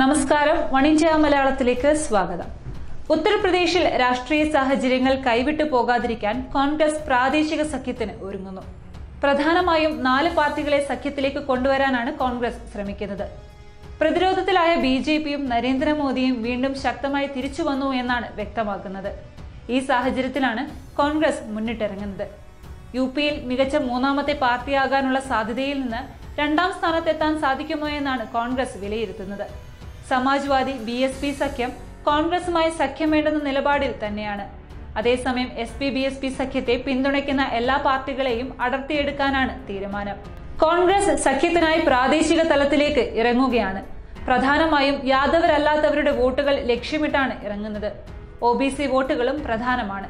നമസ്കാരം. വണിജ്യ മലയാളത്തിലേക്ക് സ്വാഗതം. ഉത്തർപ്രദേശിൽ രാഷ്ട്രീയ സാഹചര്യങ്ങൾ കൈവിട്ടു പോകാതിരിക്കാൻ കോൺഗ്രസ് പ്രാദേശിക സഖ്യത്തിന് ഒരുങ്ങുന്നു. പ്രധാനമായും നാല് പാർട്ടികളെ സഖ്യത്തിലേക്ക് കൊണ്ടുവരാനാണ് കോൺഗ്രസ് ശ്രമിക്കുന്നത്. പ്രതിരോധത്തിലായ ബി ജെ പിയും നരേന്ദ്രമോദിയും വീണ്ടും ശക്തമായി തിരിച്ചു വന്നു എന്നാണ് വ്യക്തമാക്കുന്നത്. ഈ സാഹചര്യത്തിലാണ് കോൺഗ്രസ് മുന്നിട്ടിറങ്ങുന്നത്. യു പിയിൽ മികച്ച മൂന്നാമത്തെ പാർട്ടിയാകാനുള്ള സാധ്യതയിൽ നിന്ന് രണ്ടാം സ്ഥാനത്തെത്താൻ സാധിക്കുമോ എന്നാണ് കോൺഗ്രസ് വിലയിരുത്തുന്നത്. സമാജ്വാദി ബി എസ് പി സഖ്യം കോൺഗ്രസുമായി സഖ്യം വേണ്ടെന്ന നിലപാടിൽ തന്നെയാണ്. അതേസമയം S P B S P സഖ്യത്തെ പിന്തുണയ്ക്കുന്ന എല്ലാ പാർട്ടികളെയും അടർത്തിയെടുക്കാനാണ് തീരുമാനം. കോൺഗ്രസ് സഖ്യത്തിനായി പ്രാദേശിക തലത്തിലേക്ക് ഇറങ്ങുകയാണ്. പ്രധാനമായും യാദവരല്ലാത്തവരുടെ വോട്ടുകൾ ലക്ഷ്യമിട്ടാണ് ഇറങ്ങുന്നത്. ഒ ബി സി വോട്ടുകളും പ്രധാനമാണ്.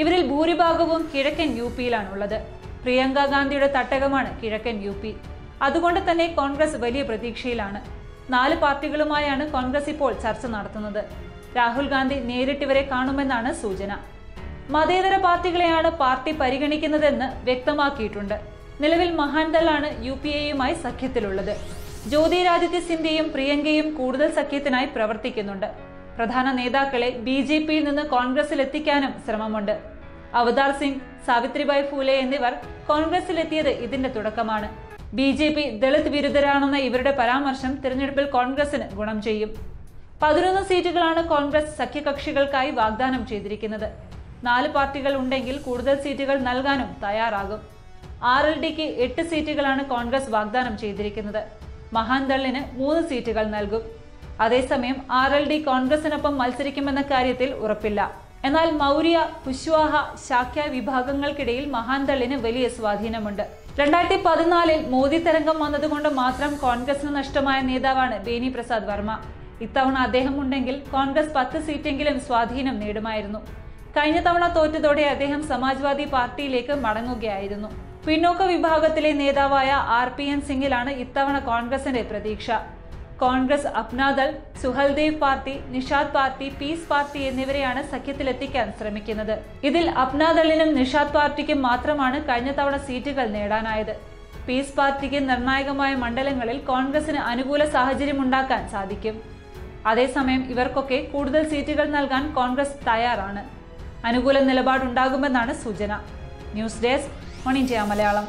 ഇവരിൽ ഭൂരിഭാഗവും കിഴക്കൻ യു പിയിലാണുള്ളത്. പ്രിയങ്ക ഗാന്ധിയുടെ തട്ടകമാണ് കിഴക്കൻ യു പി. അതുകൊണ്ട് തന്നെ കോൺഗ്രസ് വലിയ പ്രതീക്ഷയിലാണ്. നാല് പാർട്ടികളുമായാണ് കോൺഗ്രസ് ഇപ്പോൾ ചർച്ച നടത്തുന്നത്. രാഹുൽ ഗാന്ധി നേരിട്ടിവരെ കാണുമെന്നാണ് സൂചന. മതേതര പാർട്ടികളെയാണ് പാർട്ടി പരിഗണിക്കുന്നതെന്ന് വ്യക്തമാക്കിയിട്ടുണ്ട്. നിലവിൽ മഹാൻദളാണ് യു പി എയുമായി സഖ്യത്തിലുള്ളത്. ജ്യോതിരാദിത്യ സിന്ധ്യയും പ്രിയങ്കയും കൂടുതൽ സഖ്യത്തിനായി പ്രവർത്തിക്കുന്നുണ്ട്. പ്രധാന നേതാക്കളെ ബി ജെ പിയിൽ നിന്ന് കോൺഗ്രസിൽ എത്തിക്കാനും ശ്രമമുണ്ട്. അവതാർ സിംഗ് സാവിത്രിബായ് ഫൂലെ എന്നിവർ കോൺഗ്രസിലെത്തിയത് ഇതിന്റെ തുടക്കമാണ്. ബി ജെ പി ദളിത് വിരുദ്ധരാണെന്ന ഇവരുടെ പരാമർശം തിരഞ്ഞെടുപ്പിൽ കോൺഗ്രസിന് ഗുണം ചെയ്യും. പതിനൊന്ന് സീറ്റുകളാണ് കോൺഗ്രസ് സഖ്യകക്ഷികൾക്കായി വാഗ്ദാനം ചെയ്തിരിക്കുന്നത്. നാല് പാർട്ടികൾ ഉണ്ടെങ്കിൽ കൂടുതൽ സീറ്റുകൾ നൽകാനും തയ്യാറാകും. ആർ എൽ ഡിക്ക് എട്ട് സീറ്റുകളാണ് കോൺഗ്രസ് വാഗ്ദാനം ചെയ്തിരിക്കുന്നത്. മഹാന്തള്ളിന് മൂന്ന് സീറ്റുകൾ നൽകും. അതേസമയം ആർ എൽ ഡി കോൺഗ്രസിനൊപ്പം മത്സരിക്കുമെന്ന കാര്യത്തിൽ ഉറപ്പില്ല. എന്നാൽ മൗര്യ കുശ്വാഹ ശാക്യ വിഭാഗങ്ങൾക്കിടയിൽ മഹാന്തള്ളിന് വലിയ സ്വാധീനമുണ്ട്. രണ്ടായിരത്തി പതിനാലിൽ മോദി തരംഗം വന്നതുകൊണ്ട് മാത്രം കോൺഗ്രസിന് നഷ്ടമായ നേതാവാണ് ബേനി പ്രസാദ് വർമ്മ. ഇത്തവണ അദ്ദേഹം ഉണ്ടെങ്കിൽ കോൺഗ്രസ് പത്ത് സീറ്റെങ്കിലും സ്വാധീനം നേടുമായിരുന്നു. കഴിഞ്ഞ തവണ തോറ്റതോടെ അദ്ദേഹം സമാജ്വാദി പാർട്ടിയിലേക്ക് മടങ്ങുകയായിരുന്നു. പിന്നോക്ക വിഭാഗത്തിലെ നേതാവായ ആർ പി എൻ സിംഗിലാണ് ഇത്തവണ കോൺഗ്രസിന്റെ പ്രതീക്ഷ. Congress Apna Dal Suheldev party Nishad party peace party എന്നിവരെയാണ് സഖ്യത്തിലെത്തിക്കാൻ ശ്രമിക്കുന്നത്. ഇതിൽ അപ്നാദളിനും നിഷാദ് പാർട്ടിക്കും മാത്രമാണ് കഴിഞ്ഞ തവണ സീറ്റുകൾ നേടാനായത്. പീസ് പാർട്ടിക്ക് നിർണായകമായ മണ്ഡലങ്ങളിൽ കോൺഗ്രസിന് അനുകൂല സാഹചര്യം ഉണ്ടാക്കാൻ സാധിക്കും. അതേസമയം ഇവർക്കൊക്കെ കൂടുതൽ സീറ്റുകൾ നൽകാൻ കോൺഗ്രസ് തയ്യാറാണ്. അനുകൂല നിലപാടുണ്ടാകുമെന്നാണ് സൂചന. ന്യൂസ് ഡെസ്ക് മണിഞ്ചയ മലയാളം.